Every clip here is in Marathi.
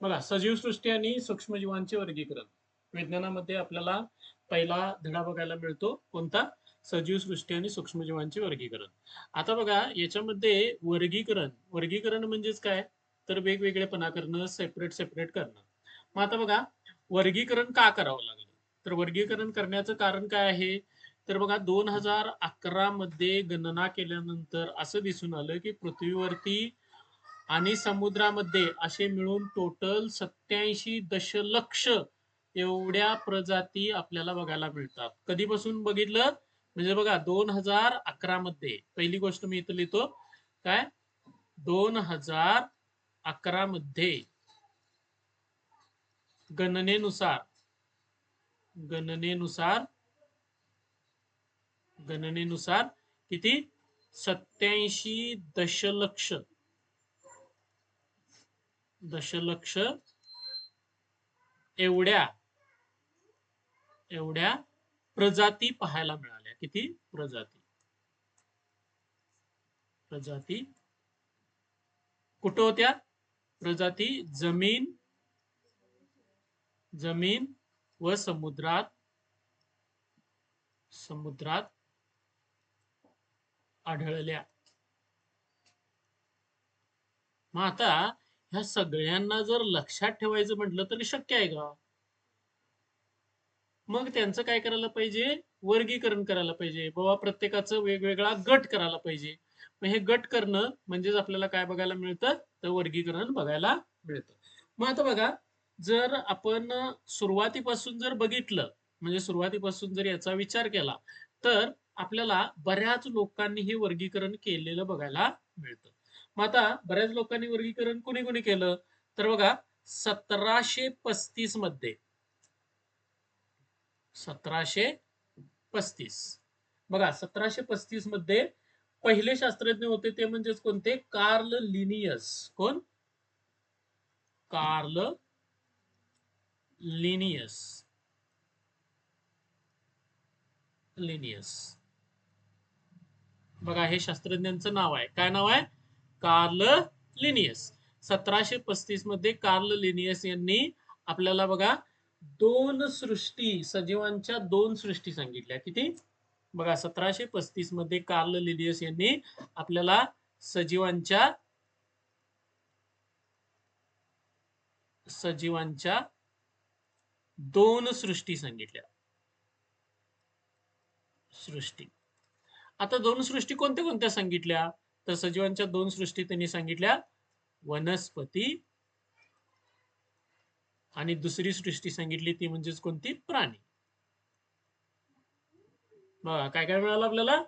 बघा सजीव सृष्टी आणि सूक्ष्मजीवांचे वर्गीकरण. विज्ञानामध्ये आपल्याला पहिला धडा बघायला मिळतो कोणता? सजीव सृष्टी आणि सूक्ष्मजीवांचे वर्गीकरण. आता बघा याच्यामध्ये वर्गीकरण. वर्गीकरण म्हणजेच काय? तर वेगवेगळेपणा करणं सेपरेट सेपरेट करणं. मग आता बघा वर्गीकरण का करावं लागलं? तर वर्गीकरण करण्याचं कारण काय आहे? तर बघा दोन हजार अकरा मध्ये गणना केल्यानंतर असं दिसून आलं की पृथ्वीवरती आणि समुद्रामध्ये असे मिळून टोटल सत्याऐंशी दशलक्ष एवढ्या प्रजाती आपल्याला बघायला मिळतात. कधीपासून बघितलं? म्हणजे बघा दोन हजार अकरा मध्ये. पहिली गोष्ट मी इथं लिहितो. काय? दोन हजार अकरा मध्ये गणनेनुसार गणनेनुसार गणनेनुसार किती? सत्याऐंशी दशलक्ष. दशलक्ष एवढ्या एवढ्या प्रजाती पाहायला मिळाल्या. किती? प्रजाती. प्रजाती. कुठं होत्या? प्रजाती जमीन जमीन व समुद्रात समुद्रात आढळल्या. मग आता ह्या सगळ्यांना जर लक्षात ठेवायचं म्हटलं तर शक्य आहे का? मग त्यांचं काय करायला पाहिजे? वर्गीकरण करायला पाहिजे. बाबा प्रत्येकाचं वेगवेगळा गट करायला पाहिजे. मग हे गट करणं म्हणजेच आपल्याला काय बघायला मिळतं? तर वर्गीकरण बघायला मिळतं. मग आता बघा जर आपण सुरुवातीपासून जर बघितलं म्हणजे सुरुवातीपासून जर याचा विचार केला तर आपल्याला बऱ्याच लोकांनी हे वर्गीकरण केलेलं बघायला मिळतं. मग आता बऱ्याच लोकांनी वर्गीकरण कुणी कुणी केलं? तर बघा सतराशे पस्तीसमध्ये. सतराशे पस्तीस. बघा सतराशे पस्तीसमध्ये पहिले शास्त्रज्ञ होते ते म्हणजेच कोणते? Carl Linnaeus. कोण? Carl Linnaeus. लिनियस. बघा हे शास्त्रज्ञांचं नाव आहे. काय नाव आहे? कार्ल लिनियस सतराशे पस्तीसमध्ये कार्ल लिनियस यांनी आपल्याला बघा दोन सृष्टी सजीवांच्या दोन सृष्टी सांगितल्या. किती? बघा सतराशे पस्तीसमध्ये कार्ल लिनियस यांनी आपल्याला सजीवांच्या सजीवांच्या दोन सृष्टी सांगितल्या. सृष्टी. आता दोन सृष्टी कोणत्या कोणत्या सांगितल्या? तर सजीवांच्या दोन सृष्टी त्यांनी सांगितल्या. वनस्पती आणि दुसरी सृष्टी सांगितली ती म्हणजेच कोणती? प्राणी. बघा काय काय मिळालं आपल्याला?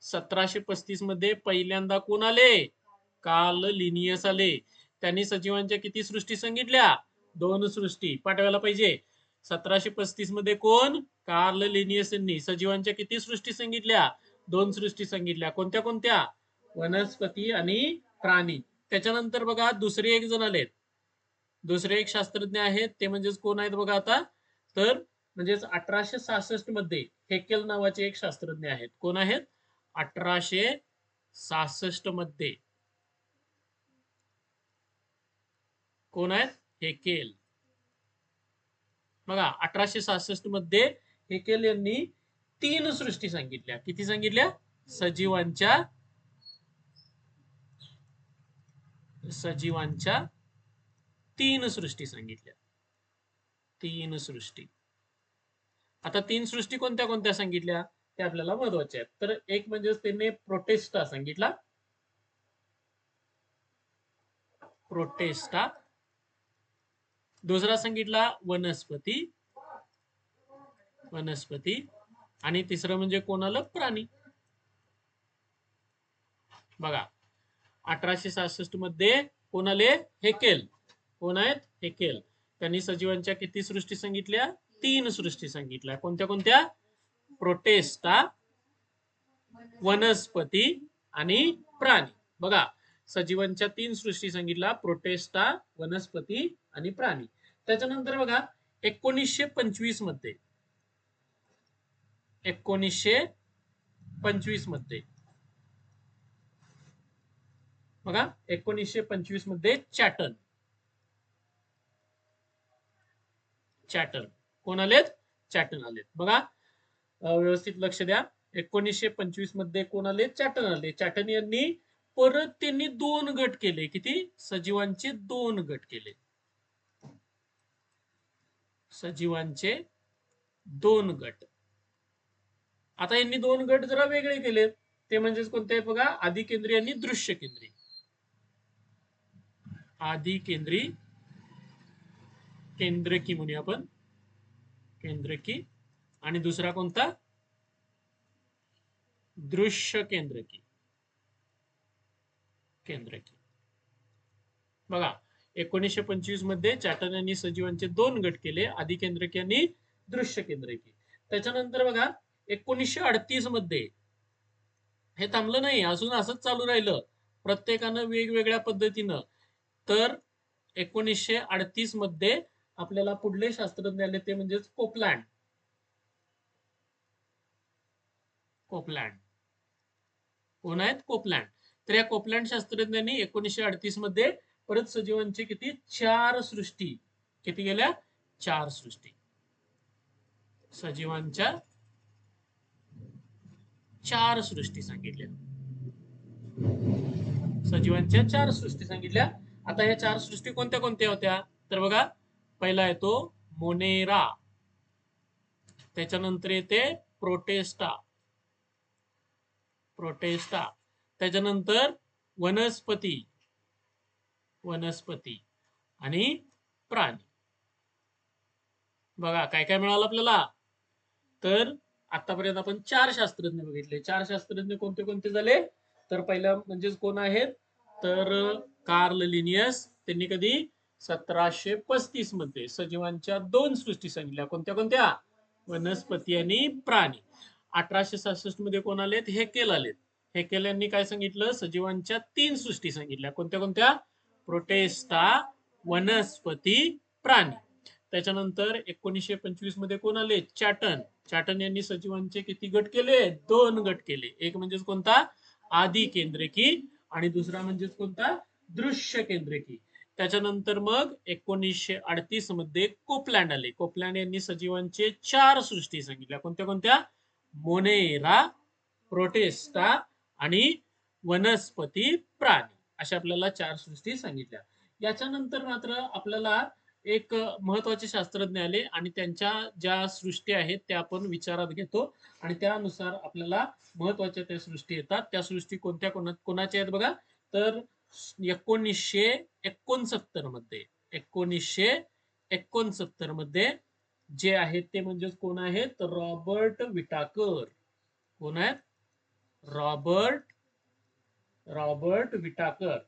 सतराशे पस्तीसमध्ये पहिल्यांदा कोण आले? काल लिनियस आले. त्यांनी सजीवांच्या किती सृष्टी सांगितल्या? दोन सृष्टी. पाठवायला पाहिजे. सतराशे पस्तीसमध्ये कोण? कार्ल लिनियस यांनी सजीवांच्या किती सृष्टी सांगितल्या? दोन सृष्टी सांगितल्या. कोणत्या कोणत्या? वनस्पती आणि प्राणी. त्याच्यानंतर बघा दुसरे एक जण आलेत. दुसरे एक शास्त्रज्ञ आहेत ते म्हणजेच कोण आहेत बघा आता? तर म्हणजेच अठराशे सहासष्टमध्ये हेकेल नावाचे एक शास्त्रज्ञ आहेत. कोण आहेत? अठराशे सहासष्टमध्ये. कोण आहेत? हेकेल. बघा अठराशे सहासष्टमध्ये हेकेल यांनी तीन सृष्टी सांगितल्या. किती सांगितल्या? सजीवांच्या सजीवांच्या तीन सृष्टी सांगितल्या. तीन सृष्टी. आता तीन सृष्टी कोणत्या कोणत्या सांगितल्या? ते आपल्याला महत्त्वाच्या आहेत. तर एक म्हणजे त्यांनी प्रोटेस्टा सांगितला. प्रोटेस्टा. दुसरा सांगितला वनस्पती. वनस्पती. आणि तिसरं म्हणजे कोणाला? प्राणी. बघा अठराशे सहासष्टमध्ये कोणाले हेकेल कोण आहेत हेकेल त्यांनी सजीवांच्या किती सृष्टी सांगितल्या? तीन सृष्टी सांगितल्या. कोणत्या कोणत्या? प्रोटेस्टा वनस्पती आणि प्राणी. बघा सजीवांच्या तीन सृष्टी सांगितल्या. प्रोटेस्टा वनस्पती आणि प्राणी. त्याच्यानंतर बघा एकोणीसशे पंचवीसमध्ये. एकोणीसशे पंचवीसमध्ये. बघा एकोणीसशे पंचवीसमध्ये चॅटन चॅटन कोण आलेत? चॅटन आलेत. बघा व्यवस्थित लक्ष द्या. एकोणीसशे पंचवीसमध्ये कोण आले चॅटन आले चॅटन यांनी परत त्यांनी दोन गट केले. किती? सजीवांचे दोन गट केले. सजीवांचे दोन गट. आता यांनी दोन गट जरा वेगळे केलेत. ते म्हणजेच कोणते बघा? आधी आणि दृश्य केंद्रीय आधी केंद्री केंद्रकी म्हणूया आपण. केंद्रकी. आणि दुसरा कोणता? दृश्य केंद्रकी. केंद्रकी. बघा एकोणीसशे पंचवीसमध्ये चॅटन यांनी सजीवांचे दोन गट केले आधी केंद्रकी आणि दृश्य केंद्रकी. त्याच्यानंतर बघा एकोणीसशे अडतीसमध्ये हे थांबलं नाही अजून असंच चालू राहिलं. प्रत्येकानं वेगवेगळ्या पद्धतीनं तर एकोणीसशे अडतीसमध्ये आपल्याला पुढले शास्त्रज्ञ आले ते म्हणजेच कोपलँड. कोपलँड. कोण आहेत? कोपलँड. तर या कोपलँड शास्त्रज्ञांनी एकोणीसशे अडतीसमध्ये परत सजीवांचे किती? चार सृष्टी. किती गेल्या चार सृष्टी. सजीवांच्या चार सृष्टी सांगितल्या. सजीवांच्या चार सृष्टी सांगितल्या. आता ह्या चार सृष्टी कोणत्या कोणत्या होत्या? तर बघा पहिला येतो मोनेरा. त्याच्यानंतर येते प्रोटेस्टा. प्रोटेस्टा. त्याच्यानंतर वनस्पती. वनस्पती आणि प्राणी. बघा काय काय मिळालं आपल्याला? तर आतापर्यंत आपण चार शास्त्रज्ञ बघितले. चार शास्त्रज्ञ कोणते कोणते झाले? तर पहिलं म्हणजेच कोण आहेत? तर कार्ल लिनियस त्यांनी कधी सतराशे पस्तीसमध्ये सजीवांच्या दोन सृष्टी सांगितल्या. कोणत्या कोणत्या? वनस्पती आणि प्राणी. अठराशे सहासष्टमध्ये कोण आलेत? हेकेल आलेत. हेकेल यांनी काय सांगितलं? सजीवांच्या तीन सृष्टी सांगितल्या. कोणत्या कोणत्या? प्रोटेस्टा वनस्पती प्राणी. त्याच्यानंतर एकोणीसशे पंचवीसमध्ये कोण आले? चॅटन. चॅटन यांनी सजीवांचे किती गट केले? दोन गट केले. एक म्हणजेच कोणता? आदी केंद्रकी आणि दुसरा म्हणजेच कोणता? दृश्य केंद्रिकी. त्याच्यानंतर मग एकोणीसशे अडतीसमध्ये कोपलँड आले. कोपलँड यांनी सजीवांचे चार सृष्टी सांगितल्या. कोणत्या कोणत्या? मोनेरा प्रोटेस्टा आणि वनस्पती प्राणी. अशा आपल्याला चार सृष्टी सांगितल्या. याच्यानंतर मात्र आपल्याला एक महत्त्वाचे शास्त्रज्ञ आले आणि त्यांच्या ज्या सृष्टी आहेत त्या आपण विचारात घेतो. आणि त्यानुसार आपल्याला महत्त्वाच्या त्या सृष्टी येतात. त्या सृष्टी कोणत्या कोणा कोणाच्या आहेत बघा? तर एकोणीसशे एकोणसत्तरमध्ये. एकोणीसशे एकोणसत्तरमध्ये जे आहेत ते म्हणजे कोण आहेत? Robert Whittaker. कोण आहेत? Robert Robert Whittaker.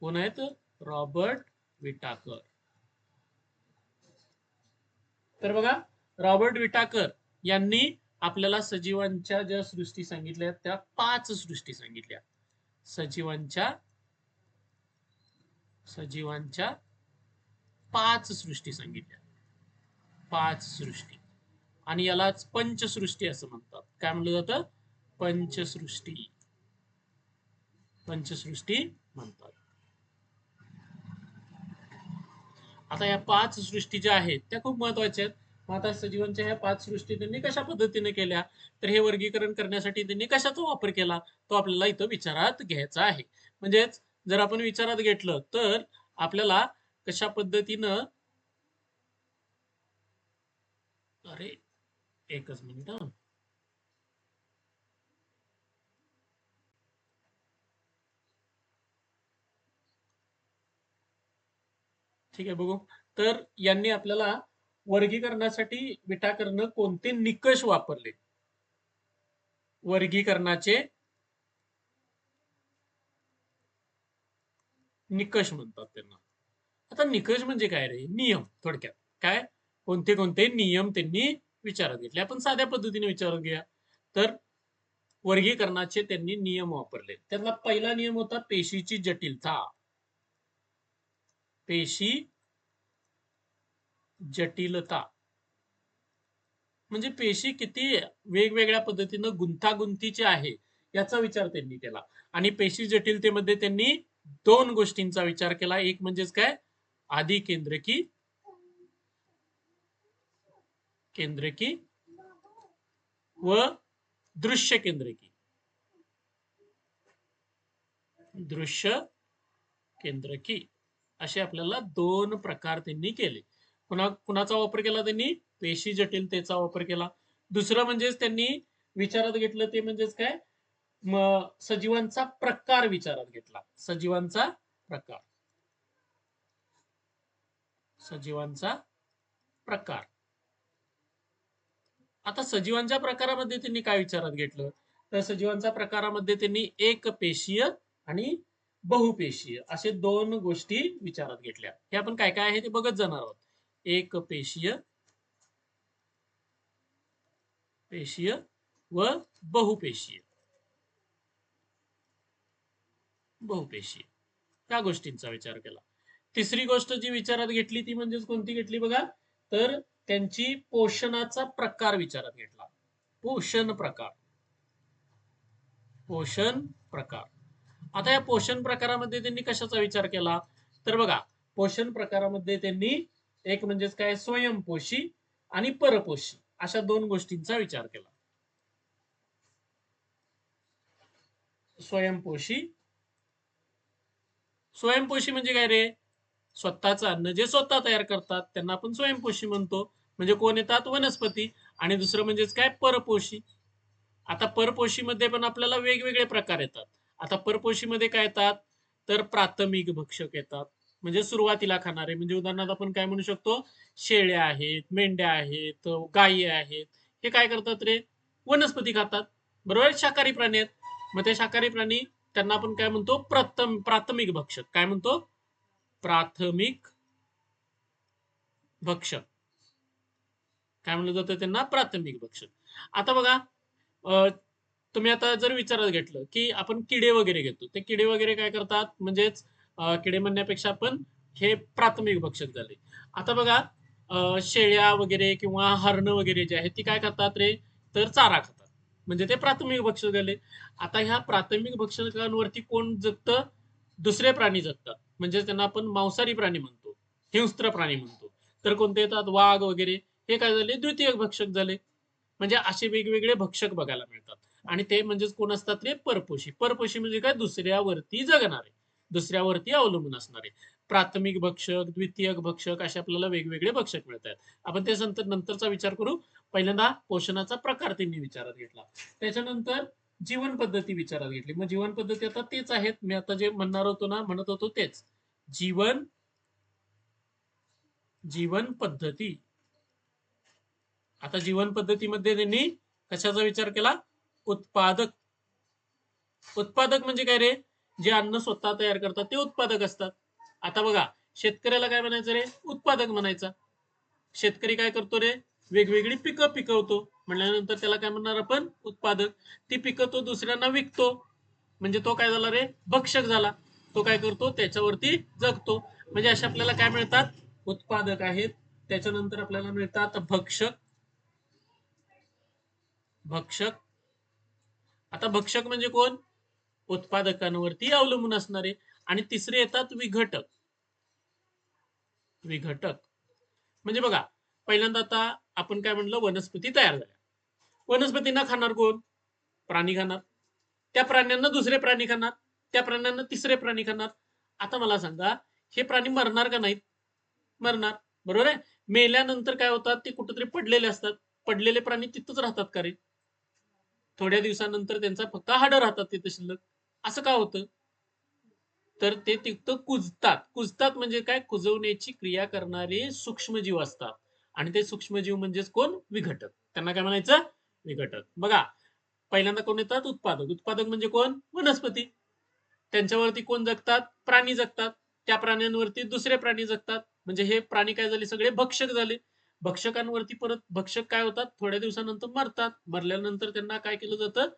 कोण आहेत? Robert Whittaker. तर बघा रॉबर्ट विटाकर यांनी आपल्याला सजीवांच्या ज्या सृष्टी सांगितल्या त्या पाच सृष्टी सांगितल्या सजीवांच्या सजीवांच्या पाच सृष्टी सांगितल्या. पाच सृष्टी. आणि यालाच पंचसृष्टी असं म्हणतात. काय म्हणलं जातं? पंचसृष्टी. पंचसृष्टी म्हणतात. आता या पाच सृष्टी ज्या आहेत त्या खूप महत्त्वाच्या आहेत. मग आता सजीवांच्या ह्या पाच सृष्टी त्यांनी कशा पद्धतीने केल्या? तर हे वर्गीकरण करण्यासाठी त्यांनी कशाचा वापर केला? तो आपल्याला इथं विचारात घ्यायचा आहे. म्हणजेच जर आपण विचारात घेतलं तर आपल्याला कशा पद्धतीनं अरे एकच मिनिट ठीक आहे बघू. तर यांनी आपल्याला वर्गीकरणासाठी विटाकरण कोणते निकष वापरले? वर्गीकरणाचे निकष म्हणतात त्यांना. आता निकष म्हणजे काय रे? नियम थोडक्यात. काय? कोणते कोणते नियम त्यांनी विचारात घेतले. आपण साध्या पद्धतीने विचारात घ्या तर वर्गीकरणाचे त्यांनी नियम वापरले. त्यातला पहिला नियम होता पेशीची जटिलता. पेशी जटिलता. म्हणजे पेशी किती वेगवेगळ्या पद्धतीनं गुंतागुंतीची आहे याचा विचार त्यांनी केला. आणि पेशी जटिलतेमध्ये त्यांनी दोन गोष्टींचा विचार केला. एक म्हणजेच काय? आधी केंद्रकी केंद्रकी व दृश्य केंद्रकी दृश्य केंद्रकी असे आपल्याला दोन प्रकार त्यांनी केले. कुणा कुणाचा वापर केला त्यांनी? पेशी जटिलतेचा वापर केला. दुसरं म्हणजेच त्यांनी विचारात घेतलं ते म्हणजेच काय? सजीवांचा प्रकार विचारात घेतला. सजीवांचा प्रकार. सजीवांचा प्रकार. आता सजीवांच्या प्रकारामध्ये त्यांनी काय विचारात घेतलं? तर सजीवांच्या प्रकारामध्ये त्यांनी एक पेशीय आणि बहुपेशीय असे दोन गोष्टी विचारात घेतल्या. हे आपण काय काय आहे ते बघत जाणार आहोत. एक पेशीय पेशीय व बहुपेशीय. बहुपेशीय त्या गोष्टींचा विचार केला. तिसरी गोष्ट जी विचारात घेतली ती म्हणजेच कोणती घेतली बघा? तर त्यांची पोषणाचा प्रकार विचारात घेतला. पोषण प्रकार. पोषण प्रकार. आता या पोषण प्रकारामध्ये त्यांनी कशाचा विचार केला? तर बघा पोषण प्रकारामध्ये त्यांनी एक म्हणजेच काय? स्वयंपोषी आणि परपोषी अशा दोन गोष्टींचा विचार केला. स्वयंपोषी स्वयंपोषी म्हणजे काय रे? स्वतःचं अन्न. जे स्वतः तयार करतात त्यांना आपण स्वयंपोषी म्हणतो. म्हणजे कोण येतात? वनस्पती. आणि दुसरं म्हणजेच काय? परपोषी आता परपोषी मध्ये पण आपल्याला वेगवेगळे प्रकार येतात. आता परपोषीमध्ये काय येतात? तर प्राथमिक भक्षक येतात. म्हणजे सुरुवातीला खाणारे. म्हणजे उदाहरणार्थ आपण काय म्हणू शकतो? शेळ्या आहेत मेंढ्या आहेत गायी आहेत. हे काय करतात रे? वनस्पती खातात. बरोबर? शाकाहारी प्राणी आहेत. मग ते शाकाहारी प्राणी त्यांना आपण काय म्हणतो? प्रथम प्राथमिक भक्षक. काय म्हणतो? प्राथमिक भक्षक. काय म्हणलं जातं त्यांना? प्राथमिक भक्षक. आता बघा तुम्ही आता जर विचारात घेतलं की आपण किडे वगैरे घेतो ते किडे वगैरे काय करतात? म्हणजेच किडे म्हणण्यापेक्षा आपण हे प्राथमिक भक्षक झाले. आता बघा शेळ्या वगैरे किंवा हरण वगैरे जे आहेत ती काय करतात रे? तर चारा खातात. म्हणजे ते प्राथमिक भक्षक झाले. आता ह्या प्राथमिक भक्षकांवरती कोण जगतं? दुसरे प्राणी जगतात. म्हणजे त्यांना आपण मांसाहारी प्राणी म्हणतो हिंस्त्र प्राणी म्हणतो. तर कोणते येतात? वाघ वगैरे. हे काय झाले? द्वितीय भक्षक झाले. म्हणजे असे वेगवेगळे भक्षक बघायला मिळतात. आणि ते म्हणजेच कोण असतात रे? परपोषी. परपोषी म्हणजे काय? दुसऱ्यावरती जगणारे. दुसऱ्यावरती अवलंबून असणारे प्राथमिक भक्षक द्वितीय भक्षक असे आपल्याला वेगवेगळे भक्षक मिळतात. आपण ते नंतर नंतरचा विचार करू. पहिल्यांदा पोषणाचा प्रकार त्यांनी विचारात घेतला. त्याच्यानंतर जीवन पद्धती विचारात घेतली. मग जीवन पद्धती आता तेच आहेत. मी आता जे म्हणणार होतो ना म्हणत होतो तेच. जीवन जीवन पद्धती. आता जीवन पद्धतीमध्ये त्यांनी कशाचा विचार केला? उत्पादक. उत्पादक म्हणजे काय रे? जे अन्न स्वतः तयार करतात ते उत्पादक असतात. आता बघा शेतकऱ्याला काय म्हणायचं रे? उत्पादक म्हणायचा. शेतकरी काय करतो रे? वेगवेगळी पिकं पिकवतो. म्हणल्यानंतर त्याला काय म्हणणार आपण? उत्पादक. ती पिकं तो दुसऱ्यांना विकतो. म्हणजे तो काय झाला रे? भक्षक झाला. तो काय करतो? त्याच्यावरती जगतो. म्हणजे असे आपल्याला काय मिळतात? उत्पादक आहेत. त्याच्यानंतर आपल्याला मिळतात भक्षक. भक्षक. आता भक्षक म्हणजे कोण? उत्पादकांवरती अवलंबून असणारे. आणि तिसरे येतात विघटक. विघटक. म्हणजे बघा पहिल्यांदा आता आपण काय म्हणलं वनस्पती तयार झाल्या. वनस्पतींना खाणार कोण? प्राणी खाणार. त्या प्राण्यांना दुसरे प्राणी खाणार. त्या प्राण्यांना तिसरे प्राणी खाणार. आता मला सांगा हे प्राणी मरणार का नाहीत? मरणार. बरोबर आहे? मेल्यानंतर काय होतात? ते कुठेतरी पडलेले असतात. पडलेले प्राणी तिथंच राहतात का रे? थोड्या दिवसानंतर त्यांचा फक्त हाडं राहतात तिथे शिल्लक. असं का होतं? तर ते तिथं कुजतात. कुजतात म्हणजे काय? कुजवण्याची क्रिया करणारे सूक्ष्मजीव असतात. आणि ते सूक्ष्मजीव म्हणजेच कोण? विघटक. त्यांना काय म्हणायचं? विघटक. बघा पहिल्यांदा कोण येतात? उत्पादक. उत्पादक म्हणजे कोण? वनस्पती. त्यांच्यावरती कोण जगतात? प्राणी जगतात. त्या प्राण्यांवरती दुसरे प्राणी जगतात. म्हणजे हे प्राणी काय झाले? सगळे भक्षक झाले. भक्षकांवरती परत भक्षक काय होतात? थोड्या दिवसानंतर मरतात. मरल्यानंतर त्यांना काय केलं जातं?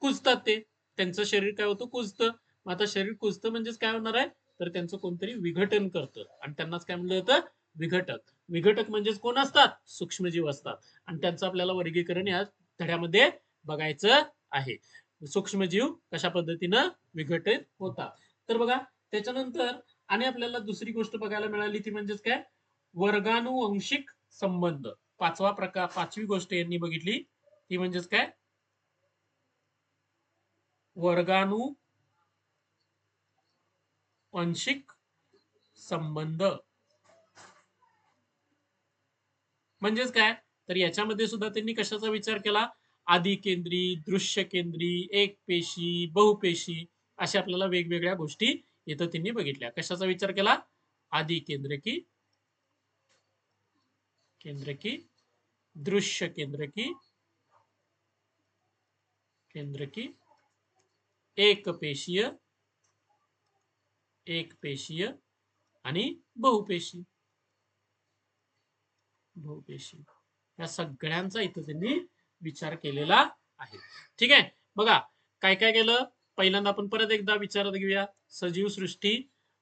कुजतात ते. त्यांचं शरीर काय होतं कुजतं. मग आता शरीर कुजतं म्हणजेच काय होणार आहे? तर त्यांचं कोणतरी विघटन करतं. आणि त्यांनाच काय म्हणलं जातं? विघटक. विघटक म्हणजेच कोण असतात? सूक्ष्मजीव असतात. आणि त्यांचं आपल्याला वर्गीकरण या धड्यामध्ये बघायचं आहे. सूक्ष्मजीव कशा पद्धतीनं विघटित होतात? तर बघा त्याच्यानंतर आणि आपल्याला दुसरी गोष्ट बघायला मिळाली ती म्हणजेच काय? वर्गानुवंशिक संबंध. पाचवा प्रकार पाचवी गोष्ट यांनी बघितली. ती म्हणजेच काय? वर्गानु वंशिक संबंध. म्हणजेच काय? तर याच्यामध्ये सुद्धा त्यांनी कशाचा विचार केला? आदिकेंद्री दृश्य केंद्री एक पेशी बहुपेशी अशा आपल्याला वेगवेगळ्या गोष्टी इथं त्यांनी बघितल्या. कशाचा विचार केला? आदी केंद्रकी केंद्रकी दृश्य केंद्रकी केंद्रकी एक पेशीय एक पेशीय आणि बहुपेशी बहुपेशी या सगळ्यांचा इथं त्यांनी विचार केलेला आहे. ठीक आहे? बघा काय काय केलं? पहिल्यांदा आपण परत एकदा विचारात घेऊया. सजीव सृष्टी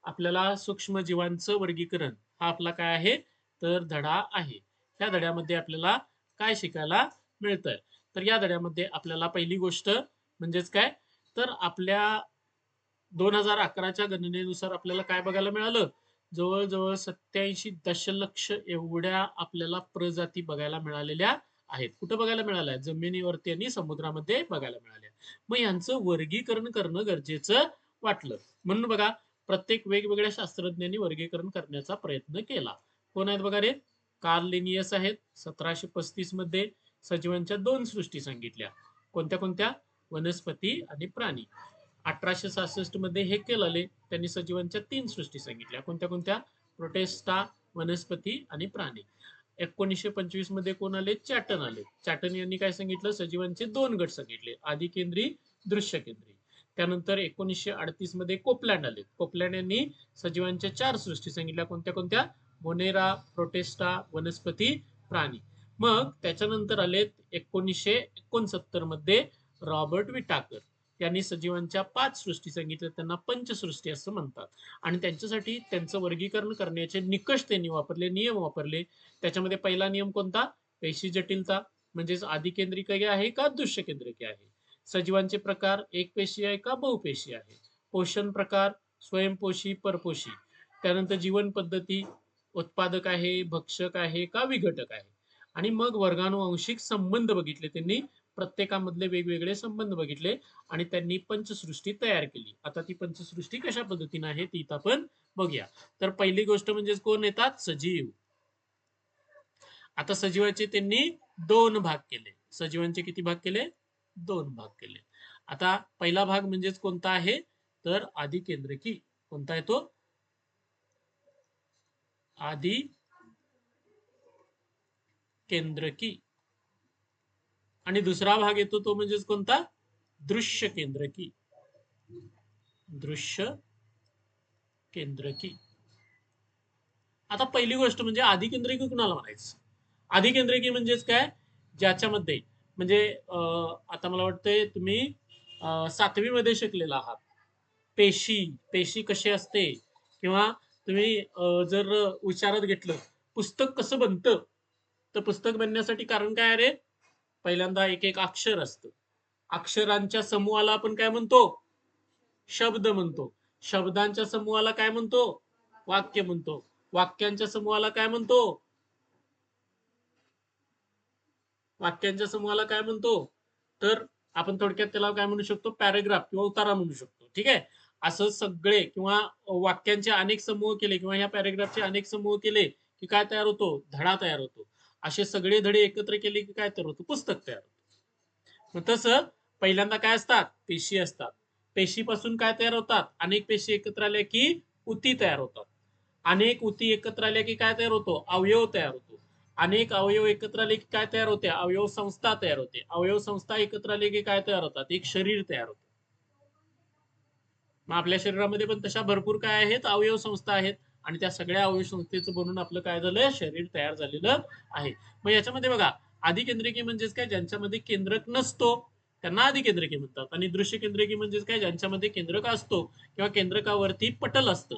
आपल्याला सूक्ष्म जीवांचं वर्गीकरण हा आपला काय आहे? तर धडा आहे. त्या धड्यामध्ये आपल्याला काय शिकायला मिळतंय? तर या धड्यामध्ये आपल्याला पहिली गोष्ट म्हणजेच काय? तर आपल्या दोन हजार अकराच्या गणनेनुसार आपल्याला काय बघायला मिळालं? जवळजवळ सत्याऐंशी दशलक्ष एवढ्या आपल्याला प्रजाती बघायला मिळालेल्या आहेत. कुठं बघायला मिळाल्या? जमिनीवरती आणि समुद्रामध्ये बघायला मिळाल्या. मग यांचं वर्गीकरण करणं गरजेचं वाटलं. म्हणून बघा प्रत्येक वेगवेगळ्या शास्त्रज्ञांनी वर्गीकरण करण्याचा प्रयत्न केला. कोण आहेत बघा रे? कार्ल लिनियस आहेत. सतराशे पस्तीसमध्ये सजीवांच्या दोन सृष्टी सांगितल्या. कोणत्या कोणत्या? वनस्पती आणि प्राणी. अठराशे सहासष्टमध्ये हे केलेले. त्यांनी सजीवांच्या तीन सृष्टी सांगितल्या. कोणत्या कोणत्या? प्रोटेस्टा वनस्पती आणि प्राणी. एकोणीसशे पंचवीसमध्ये कोण आले? चॅटन आले. चॅटन यांनी काय सांगितलं? सजीवांचे दोन गट सांगितले. आदी केंद्री दृश्य केंद्री. त्यानंतर एकोणीसशे अडतीसमध्ये कोपलँड आले. कोपलँड यांनी सजीवांच्या चार सृष्टी सांगितल्या. कोणत्या कोणत्या? मोनेरा प्रोटेस्टा वनस्पती प्राणी. मग त्याच्यानंतर आलेत एकोणीसशे एकोणसत्तरमध्ये रॉबर्ट विटाकर त्यांनी सजीवांच्या पाच सृष्टी सांगितल्या त्यांना पंचसृष्टी असं म्हणतात. आणि त्यांच्यासाठी त्यांचं वर्गीकरण करण्याचे निकष त्यांनी वापरले नियम वापरले. त्याच्यामध्ये पहिला नियम कोणता? पेशी जटिलता म्हणजेच आदिकेंद्रिक आहे का दृश्य केंद्रिक आहे? सजीवांचे प्रकार एक पेशी आहे का बहुपेशी आहे? पोषण प्रकार स्वयंपोषी परपोषी. त्यानंतर जीवन पद्धती उत्पादक आहे भक्षक आहे का विघटक आहे? आणि मग वर्गानुवांशिक संबंध बघितले त्यांनी. प्रत्येकामधले वेगवेगळे संबंध बघितले आणि त्यांनी पंचसृष्टी तयार केली. आता ती पंचसृष्टी कशा पद्धतीने आहे ती इथं आपण बघूया. तर पहिली गोष्ट म्हणजे कोण येतात? सजीव. आता सजीवाचे त्यांनी दोन भाग केले. सजीवांचे किती भाग केले? दोन भाग केले. आता पहिला भाग म्हणजेच कोणता आहे? तर आदी केंद्रकी कोणता आहे तो? आधी केंद्रकी आणि दुसरा भाग येतो तो म्हणजेच कोणता? दृश्य केंद्रकी दृश्य केंद्रकी आता पहिली गोष्ट म्हणजे आधी केंद्रकी कुणाला म्हणायचं? आधी केंद्रकी म्हणजेच काय? ज्याच्यामध्ये म्हणजे आता मला वाटतंय तुम्ही सातवी मध्ये शिकलेला आहात. पेशी पेशी कशी असते? किंवा तुम्ही जर विचारात घेतलं पुस्तक कसं बनतं? तर पुस्तक बनण्यासाठी कारण काय आहे पहिल्यांदा एक एक अक्षर असतं. अक्षरांच्या समूहाला आपण काय म्हणतो? शब्द म्हणतो. शब्दांच्या समूहाला काय म्हणतो? वाक्य म्हणतो. वाक्यांच्या समूहाला काय म्हणतो? वाक्यांच्या समूहाला काय म्हणतो? तर आपण थोडक्यात त्याला काय म्हणू शकतो? पॅरेग्राफ किंवा उतारा म्हणू शकतो. ठीक आहे? असं सगळे किंवा वाक्यांचे अनेक समूह केले किंवा ह्या पॅरेग्राफचे अनेक समूह केले की काय तयार होतो? धडा तयार होतो. असे सगळे धडे एकत्र केले की काय तयार होतं? पुस्तक तयार होतं. मग तसं पहिल्यांदा काय असतात? पेशी असतात. पेशीपासून काय तयार होतात? अनेक पेशी एकत्र आल्या की उती तयार होतात. अनेक उती एकत्र आल्या की काय तयार होतो? अवयव तयार होतो. अनेक अवयव एकत्र आले की काय तयार होते? अवयव संस्था तयार होते. अवयव संस्था एकत्र आले की काय तयार होतात? एक शरीर तयार होते. मग आपल्या शरीरामध्ये पण तशा भरपूर काय आहेत? अवयव संस्था आहेत. आणि त्या सगळ्या अवयव संस्थेचं बनून आपलं काय झालं शरीर तयार झालेलं आहे. मग याच्यामध्ये बघा आधिकेंद्रिकी म्हणजेच काय? ज्यांच्यामध्ये केंद्रक नसतो त्यांना अधिकेंद्रकी म्हणतात. आणि दृश्य केंद्रकी म्हणजेच काय? ज्यांच्यामध्ये केंद्रक असतो किंवा केंद्रकावरती पटल असतं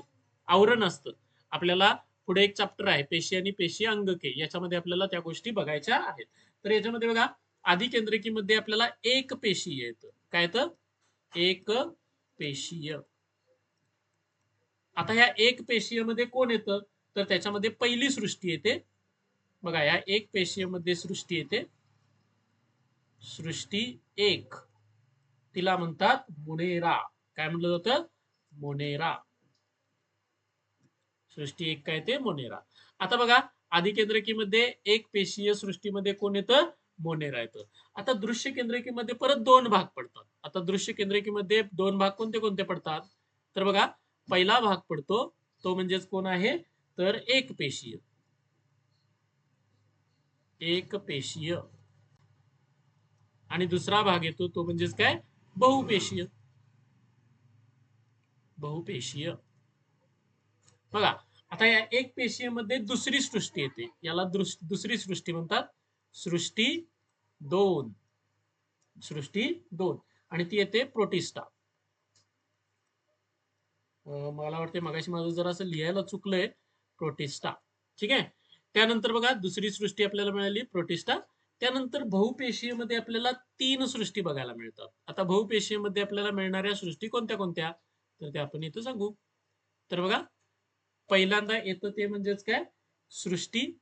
आवरण असतं. आपल्याला पुढे एक चॅप्टर आहे पेशी आणि पेशी अंगके. याच्यामध्ये आपल्याला त्या गोष्टी बघायच्या आहेत. तर याच्यामध्ये बघा आधी केंद्रकीमध्ये आपल्याला एक पेशी येतं. काय येतं? एक पेशीय. आता ह्या एक पेशीयमध्ये कोण येतं? तर त्याच्यामध्ये पहिली सृष्टी येते. बघा या एक पेशीमध्ये सृष्टी येते. सृष्टी एक. तिला म्हणतात मुनेरा. काय म्हटलं जातं? मोनेरा. सृष्टी एक काय ते मोनेरा. आता बघा आदिकेंद्रकीमध्ये एक पेशीय सृष्टीमध्ये कोण येतं? मोनेरा येतं. आता दृश्य केंद्रकीमध्ये परत दोन भाग पडतात. आता दृश्य केंद्रकीमध्ये दोन भाग कोणते कोणते पडतात? तर बघा पहिला भाग पडतो तो म्हणजेच कोण आहे? तर एक पेशीय. एक पेशीय. आणि दुसरा भाग येतो तो म्हणजेच काय? बहुपेशीय. बहुपेशीय. बघा आता या एक पेशीमध्ये दुसरी सृष्टी येते. याला दुसरी सृष्टी म्हणतात. सृष्टी दोन. सृष्टी दोन. आणि ती येते प्रोटिस्टा. मला वाटते मगाशी माझं जरा असं लिहायला चुकलंय. प्रोटिस्टा. ठीक आहे? त्यानंतर बघा दुसरी सृष्टी आपल्याला मिळाली प्रोटिस्टा. त्यानंतर बहुपेशीमध्ये आपल्याला तीन सृष्टी बघायला मिळतात. आता बहुपेशीमध्ये आपल्याला मिळणाऱ्या सृष्टी कोणत्या कोणत्या? तर ते आपण इथं सांगू. तर बघा पहिल्यांदा येतं ते म्हणजेच काय? सृष्टी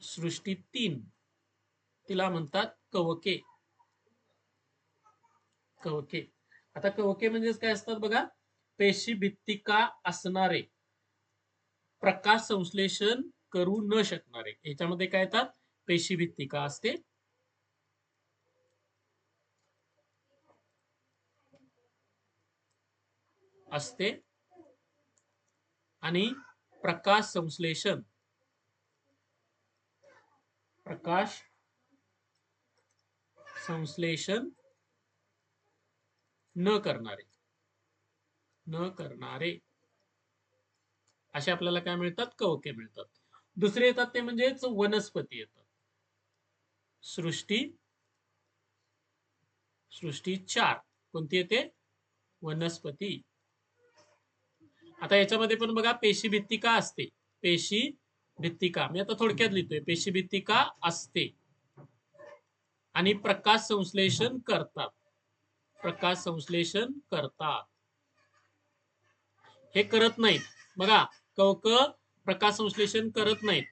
सृष्टी तीन. तिला म्हणतात कवके. कवके. आता कवके म्हणजेच काय असतात बघा? पेशी भित्तिका असणारे. प्रकाश संश्लेषण करू न शकणारे. याच्यामध्ये काय येतात? पेशी भित्तिका असते. असते. आणि प्रकाश संश्लेषण. प्रकाश संश्लेषण न करणारे. न करणारे. असे आपल्याला काय मिळतात? कवके मिळतात. दुसरे येतात ते म्हणजेच वनस्पती येतात. सृष्टी सृष्टी चार. कोणती येते? वनस्पती. आता याच्यामध्ये पण बघा पेशी भित्तिका असते. पेशी भित्तिका मी आता थोडक्यात लिहितोय. पेशी भित्तिका असते. आणि प्रकाश संश्लेषण करतात. प्रकाश संश्लेषण करतात. हे करत नाहीत. बघा कवक प्रकाश संश्लेषण करत नाहीत.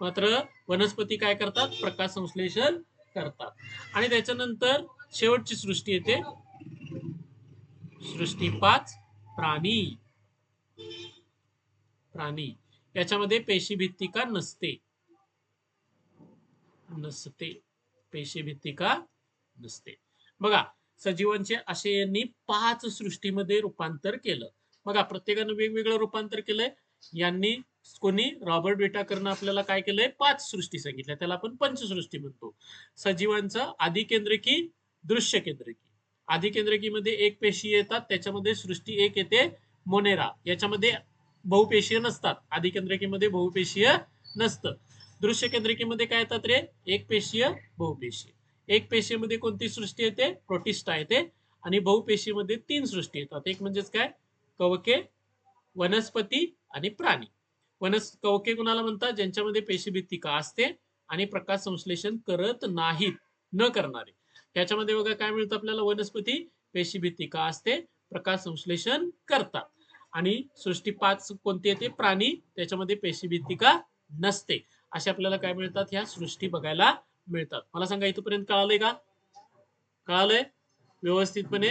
मात्र वनस्पती काय करतात? प्रकाश संश्लेषण करतात. आणि त्याच्यानंतर शेवटची सृष्टी येते. सृष्टी पाच प्राणी. प्राणी. याच्यामध्ये पेशी भित्तिका नसते. नसते. पेशी भित्तिका नसते. बघा सजीवांचे असे यांनी पाच सृष्टीमध्ये रूपांतर केलं. बघा प्रत्येकानं वेगवेगळं रूपांतर केलंय. यांनी कोणी? रॉबर्ट बेटाकरनं आपल्याला काय केलंय? पाच सृष्टी सांगितल्या. त्याला आपण पंचसृष्टी म्हणतो. सजीवांचं आधिकेंद्रकी दृश्य केंद्रकी आधिकेंद्रकीमध्ये एक पेशी येतात त्याच्यामध्ये सृष्टी एक येते मोनेरा. याच्यामध्ये बहुपेशीय नसतात. आधिकेंद्रकीमध्ये बहुपेशीय नसतं. दृश्य केंद्रिकेमध्ये काय येतात रे? एक पेशीय बहुपेशीय. एक पेशीमध्ये कोणती सृष्टी येते? प्रोटिस्टा येते. आणि बहुपेशीमध्ये तीन सृष्टी येतात. एक म्हणजेच काय? कवके वनस्पती आणि प्राणी. वनस कवके कुणाला म्हणतात? ज्यांच्यामध्ये पेशीभित्तिका असते आणि प्रकाश संश्लेषण करत नाहीत न करणारे. त्याच्यामध्ये बघा काय मिळतं आपल्याला? वनस्पती पेशीभित्तिका असते प्रकाश संश्लेषण करतात. आणि सृष्टी पाच कोणती येते? प्राणी. त्याच्यामध्ये पेशीभित्तिका नसते. असे आपल्याला काय मिळतात? ह्या सृष्टी बघायला मिळतात. मला सांगा इथपर्यंत कळालंय का? कळालंय? व्यवस्थितपणे.